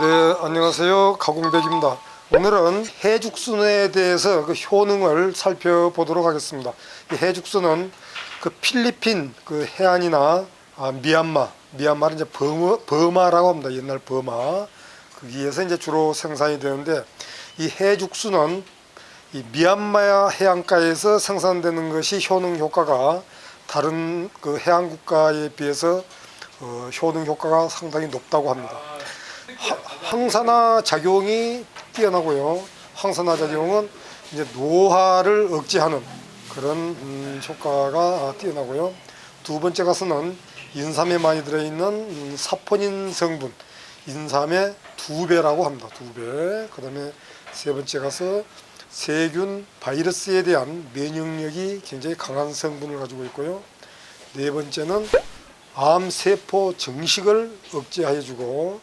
네, 안녕하세요. 가공백입니다. 오늘은 해죽순에 대해서 그 효능을 살펴보도록 하겠습니다. 이 해죽순은 그 필리핀 그 해안이나 아, 미얀마, 미얀마는 이제 버마, 버마라고 합니다. 옛날 버마. 거기에서 이제 주로 생산이 되는데 이 해죽순은 이 미얀마 해안가에서 생산되는 것이 효능 효과가 다른 그 해안 국가에 비해서 어, 효능 효과가 상당히 높다고 합니다. 하- 항산화 작용이 뛰어나고요. 항산화 작용은 이제 노화를 억제하는 그런 음, 효과가 뛰어나고요. 두 번째 가서는 인삼에 많이 들어있는 음, 사포닌 성분, 인삼의 두 배라고 합니다. 두 배. 그다음에 세 번째 가서 세균, 바이러스에 대한 면역력이 굉장히 강한 성분을 가지고 있고요. 네 번째는 암 세포 정식을 억제해주고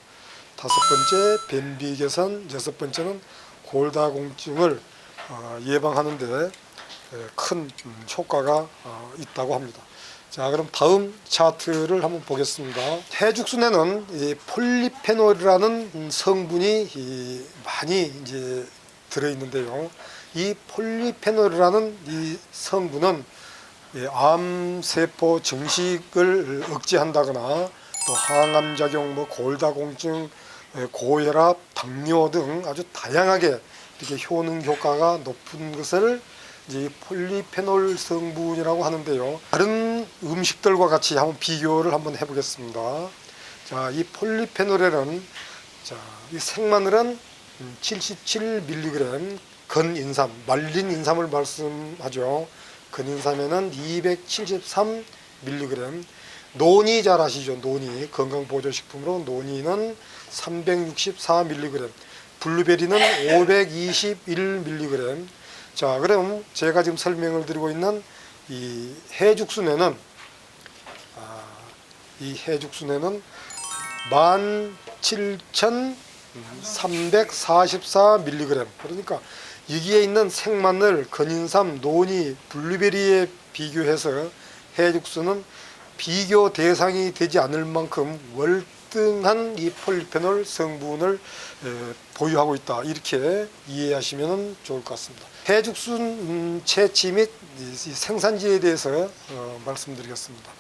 다섯 번째 변비 개선, 여섯 번째는 골다공증을 어, 예방하는데 에, 큰 음, 효과가 어, 있다고 합니다. 자, 그럼 다음 차트를 한번 보겠습니다. 해죽순에는 이 폴리페놀이라는 음, 성분이 이 많이 이제 들어 있는데요. 이 폴리페놀이라는 이 성분은 이 암세포 증식을 억제한다거나 또 항암 작용, 뭐 골다공증, 에, 고혈압, 당뇨 등 아주 다양하게 이렇게 효능 효과가 높은 것을 이제 이 폴리페놀 성분이라고 하는데요. 다른 음식들과 같이 한번 비교를 한번 해보겠습니다. 자, 이 폴리페놀에는 자, 이 생마늘은 77mg 건인삼, 말린 인삼을 말씀하죠. 건인삼에는 273mg, 논이 잘 아시죠? 논이 건강보조식품으로 논이는 364mg, 블루베리는 521mg. 자, 그럼 제가 지금 설명을 드리고 있는 이 해죽순에는 아, 이 해죽순에는 17,344mg. 그러니까 여기에 있는 생마늘, 건인삼, 논이, 블루베리에 비교해서 해죽순은 비교 대상이 되지 않을 만큼 월등한 이 폴리페놀 성분을 에, 보유하고 있다. 이렇게 이해하시면 좋을 것 같습니다. 해죽순 음, 채취 및 생산지에 대해서 어, 말씀드리겠습니다.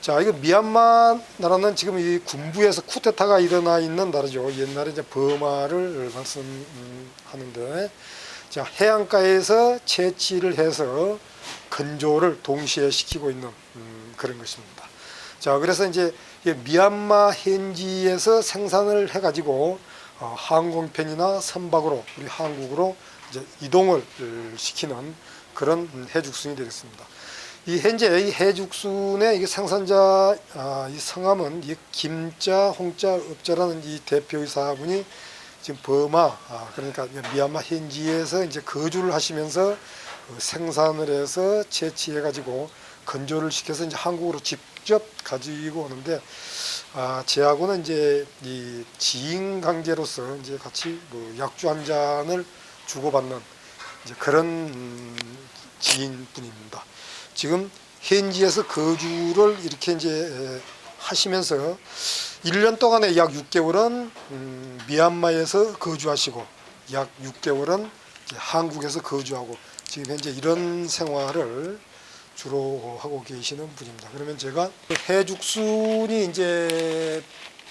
자, 이거 미얀마 나라는 지금 이 군부에서 쿠데타가 일어나 있는 나라죠. 옛날에 이제 버마를 말씀하는데, 자 해안가에서 채취를 해서 건조를 동시에 시키고 있는 음, 그런 것입니다. 자, 그래서 이제 이 미얀마 현지에서 생산을 해가지고 어, 항공편이나 선박으로 우리 한국으로 이제 이동을 어, 시키는 그런 음, 해죽순이 되겠습니다. 이 현재 이 해죽순의 이 생산자 아, 이 성함은 이 김자 홍자 업자라는 이 대표이사분이 지금 버마 아, 그러니까 미얀마 현지에서 이제 거주를 하시면서 어, 생산을 해서 채취해 가지고 건조를 시켜서 이제 한국으로 직접 가지고 오는데 아, 제하고는 이제 이 지인 관계로서 이제 같이 뭐 약주 한 잔을 주고받는 이제 그런 음, 지인분입니다. 지금 현지에서 거주를 이렇게 이제 에, 하시면서 1년 동안에 약 6개월은 음, 미얀마에서 거주하시고 약 6개월은 이제 한국에서 거주하고 지금 현재 이런 생활을 주로 하고 계시는 분입니다. 그러면 제가 그 해죽순이 이제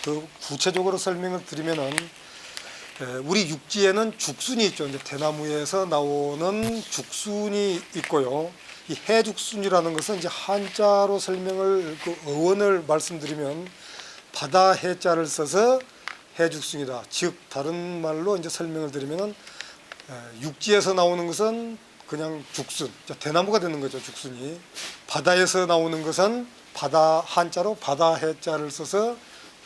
더 구체적으로 설명을 드리면은 에, 우리 육지에는 죽순이 있죠. 이제 대나무에서 나오는 죽순이 있고요. 이 해죽순이라는 것은 이제 한자로 설명을 그 어원을 말씀드리면 바다 해자를 써서 해죽순이다. 즉 다른 말로 이제 설명을 드리면은 에, 육지에서 나오는 것은 그냥 죽순, 자, 대나무가 되는 거죠. 죽순이 바다에서 나오는 것은 바다 한자로 바다 해자를 써서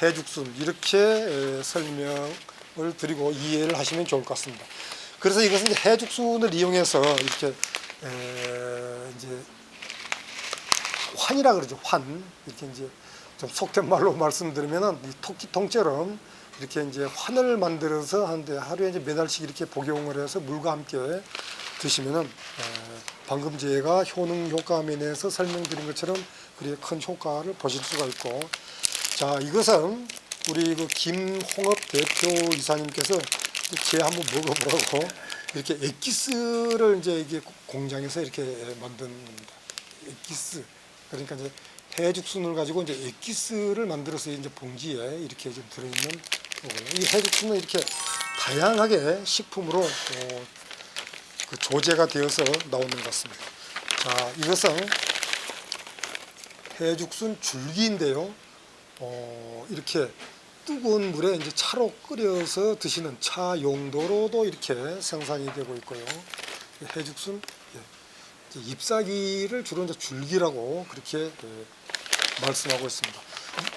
해죽순 이렇게 에, 설명을 드리고 이해를 하시면 좋을 것 같습니다. 그래서 이것은 이제 해죽순을 이용해서 이렇게 에, 이제 환이라 그러죠. 환 이렇게 이제 좀 속된 말로 말씀드리면은 이 토끼 통째럼 이렇게 이제 환을 만들어서 하는데 하루에 이제 몇 알씩 이렇게 복용을 해서 물과 함께 드시면은 에, 방금 제가 효능 효과 면에서 설명드린 것처럼 그렇게 큰 효과를 보실 수가 있고 자 이것은 우리 그 김홍업 대표 이사님께서 제 한번 먹어보라고 이렇게 엑기스를 이제 이게 공장에서 이렇게 만든. 엑기스 그러니까 이제 해죽순을 가지고 이제 엑기스를 만들어서 이제 봉지에 이렇게 좀 들어있는 거고요. 이 해죽순은 이렇게 다양하게 식품으로 어, 그 조제가 되어서 나오는 것 같습니다. 자, 이것은 해죽순 줄기인데요. 어, 이렇게 뜨거운 물에 이제 차로 끓여서 드시는 차 용도로도 이렇게 생산이 되고 있고요. 이 해죽순 예, 잎사귀를 주로 이제 줄기라고 그렇게 예, 말씀하고 있습니다.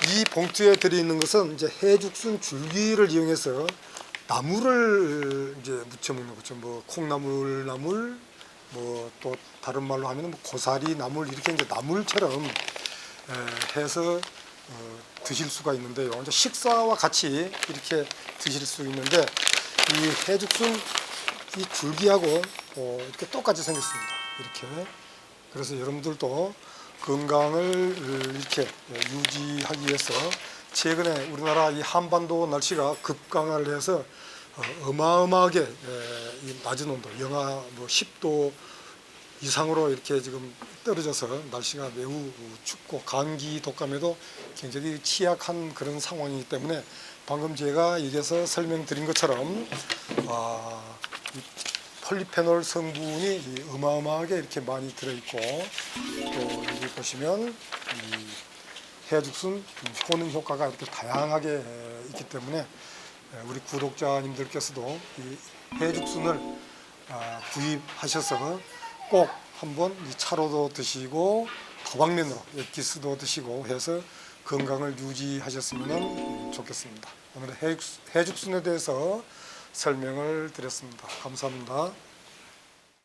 이 봉투에 들어있는 것은 이제 해죽순 줄기를 이용해서 나물을 이제 무쳐 먹는 거죠. 뭐 콩나물 나물, 뭐 또 다른 말로 하면 뭐 고사리 나물 이렇게 이제 나물처럼 에, 해서 어, 드실 수가 있는데요. 이제 식사와 같이 이렇게 드실 수 있는데 이 해죽순 이 줄기하고 어, 이렇게 똑같이 생겼습니다. 이렇게 그래서 여러분들도 건강을 이렇게 유지하기 위해서 최근에 우리나라 이 한반도 날씨가 급강하를 해서 어, 어마어마하게 에, 이 낮은 온도 영하 뭐 10도 이상으로 이렇게 지금 떨어져서 날씨가 매우 춥고 감기 독감에도 굉장히 취약한 그런 상황이기 때문에 방금 제가 여기서 설명드린 것처럼 아, 이 폴리페놀 성분이 이 어마어마하게 이렇게 많이 들어있고 또 여기 보시면 이 해죽순 효능 효과가 이렇게 다양하게 에, 있기 때문에 에, 우리 구독자님들께서도 이 해죽순을 아, 구입하셔서 꼭 한번 이 차로도 드시고 다방면으로 엑기스도 드시고 해서 건강을 유지하셨으면 좋겠습니다. 오늘 해죽, 해죽순에 대해서 설명을 드렸습니다. 감사합니다.